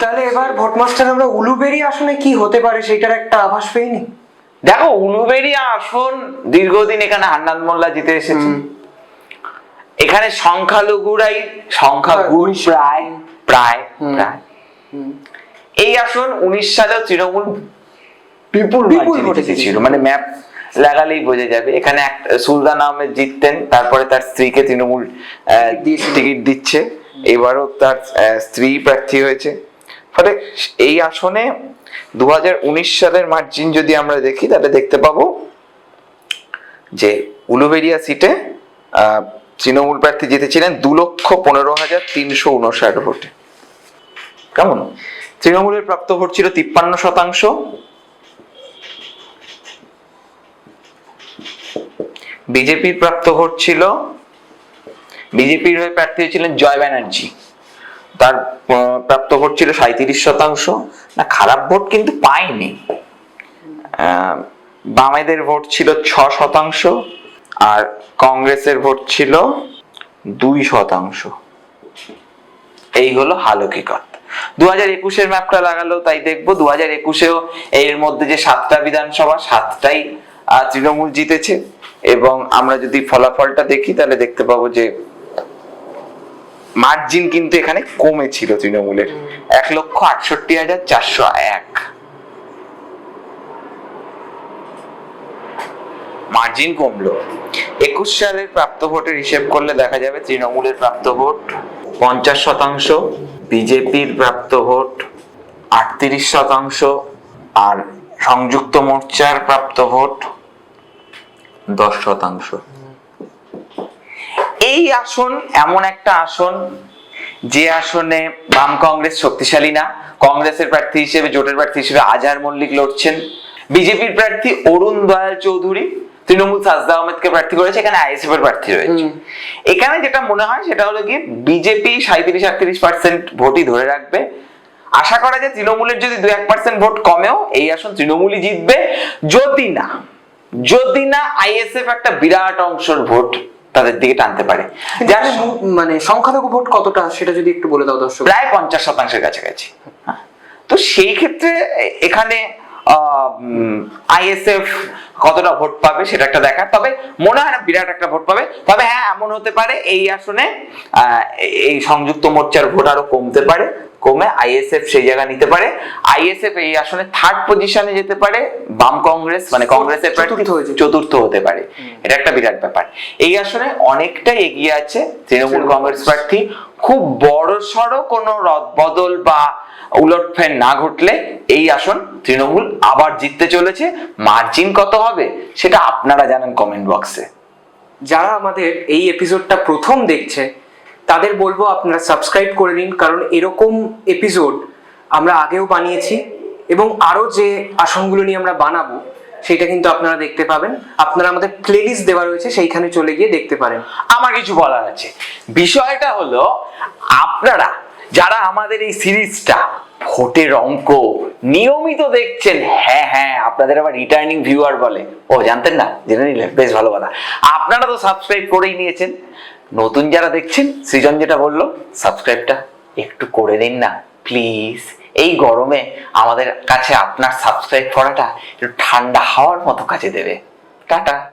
তাহলে এবার ভোটমাস্টার আমরা উলুবেরি আসনে কি হতে পারে সেটার একটা আভাস পেইনি দেখো উলুবেরিয়া আসন দীর্ঘদিন এখানে হান্নান মোল্লা জিতে এসেছে। এখানে সংখ্যালঘুরাই সংখ্যাগুণ প্রায় প্রায় প্রায়। এই আসন উনিশ সালে তৃণমূল বিপুল বিপুল ভোটে মানে ম্যাপ লাগালেই বোঝা যাবে। এখানে এক সুলতান আহমেদ জিততেন তারপরে তার স্ত্রীকে তৃণমূল টিকিট দিচ্ছে। এবারও তার স্ত্রী প্রার্থী হয়েছে। ফলে এই আসনে দু হাজার উনিশ সালের মার্জিন যদি আমরা দেখি, তাহলে দেখতে পাবো যে উলুবেরিয়া সিটে তৃণমূল প্রার্থী জিতেছিলেন দু লক্ষ পনেরো হাজার তিনশো উনষাট ভোটে। কেমন? তৃণমূলের প্রাপ্ত ভোট ছিল তিপ্পান্ন শতাংশ। বিজেপির প্রাপ্ত ভোট ছিল, বিজেপির হয়ে প্রার্থী হয়েছিলেন জয় ব্যানার্জি। তার প্রাপ্ত ভোট ছিল সাঁত্রিশ শতাংশ। না, খারাপ ভোট কিন্তু পায়নি। বামেদের ভোট ছিল ছ শতাংশ, আর কংগ্রেসের ভোট ছিল দুই শতাংশ। এই হলো হালকিকত। দু হাজার একুশের ম্যাপটা লাগালো, তাই দেখব দু হাজার একুশেও এর মধ্যে যে সাতটা বিধানসভা, সাতটাই তৃণমূল জিতেছে। এবং আমরা যদি ফলাফলটা দেখি, তাহলে দেখতে পাবো যে মার্জিন কিন্তু এখানে কমেছিল তৃণমূলের। এক লক্ষ আটষট্টি হাজার চারশো এক। মার্জিন কমলো। একুশ সালের প্রাপ্ত ভোটের হিসেব করলে দেখা যাবে তৃণমূলের প্রাপ্ত ভোট পঞ্চাশ শতাংশ, বিজেপির প্রাপ্ত ভোট আটত্রিশ শতাংশ, আর সংযুক্ত মোর্চার প্রাপ্ত ভোট দশ শতাংশ। এই আসন এমন একটা আসন যে আসনে বাম কংগ্রেস শক্তিশালী না। কংগ্রেসের প্রার্থী হিসেবে জোটের প্রার্থী হিসেবে আজহার মল্লিক লড়ছেন। বিজেপির প্রার্থী অরুণ দয়াল চৌধুরী তৃণমূল সাজদা আহমেদকে প্রার্থী করেছে এখানে আইএসএফ এর প্রার্থী রয়েছে। এখানে যেটা মনে হয় সেটা হলো কি বিজেপি সাঁত্রিশ আটত্রিশ পার্সেন্ট ভোটই ধরে রাখবে। আশা করা যায় তৃণমূলের যদি দু এক পার্সেন্ট ভোট কমেও এই আসন তৃণমূলই জিতবে। যদি না যদি না আইএসএফ একটা বিরাট অংশের ভোট তাদের দিকে টানতে পারে। যার মানে সংখ্যালঘু ভোট কতটা সেটা যদি একটু বলে দাও দর্শক। প্রায় পঞ্চাশ শতাংশের কাছাকাছি। হ্যাঁ। তো সেই ক্ষেত্রে এখানে আইএসএফ কতটা ভোট পাবে সেটা একটা দেখার। তবে মনে হয় না বিরাট একটা ভোট পাবে। তবে হ্যাঁ এমন হতে পারে এই আসনে এই সংযুক্ত মোর্চার ভোট আরও কমতে পারে। কমে আইএসএফ সেই জায়গা নিতে পারে। আইএসএফ এই আসনে থার্ড পজিশনে যেতে পারে বাম কংগ্রেস মানে কংগ্রেসের চতুর্থ হতে পারে। এটা একটা বিরাট ব্যাপার। এই আসনে অনেকটাই এগিয়ে আছে তৃণমূল কংগ্রেস প্রার্থী। খুব বড় সড়ো কোনো রদবদল বা উলটফের না ঘটলে এই আসন তৃণমূল আবার জিততে চলেছে। মার্জিন কত হবে সেটা আপনারা জানেন কমেন্ট বক্সে। যারা আমাদের এই এপিসোডটা প্রথম দেখছে তাদের বলব আপনারা সাবস্ক্রাইব করে দিন কারণ এরকম এপিসোড আমরা আগেও বানিয়েছি এবং আরও যে আসনগুলো নিয়ে আমরা বানাবো, সেটা কিন্তু আপনারা দেখতে পাবেন। আপনারা আমাদের প্লেলিস্ট দেওয়া রয়েছে, সেইখানে চলে গিয়ে দেখতে পারেন। আমার কিছু বলার আছে। বিষয়টা হলো, আপনারা যারা আমাদের এই সিরিজটা ভোটের অঙ্ক নিয়মিত দেখছেন হ্যাঁ হ্যাঁ আপনাদের আবার রিটার্নিং ভিউয়ার বলে। ও, জানতেন না? জেনে নিলেন? বেশ ভালো কথা। আপনারা তো সাবস্ক্রাইব করেই নিয়েছেন। নতুন যারা দেখছেন, সৃজন যেটা বলল সাবস্ক্রাইবটা একটু করে দিন না প্লিজ এই গরমে আমাদের কাছে আপনার সাবস্ক্রাইব করাটা একটু ঠান্ডা হাওয়ার মতো কাজে দেবে। টাটা।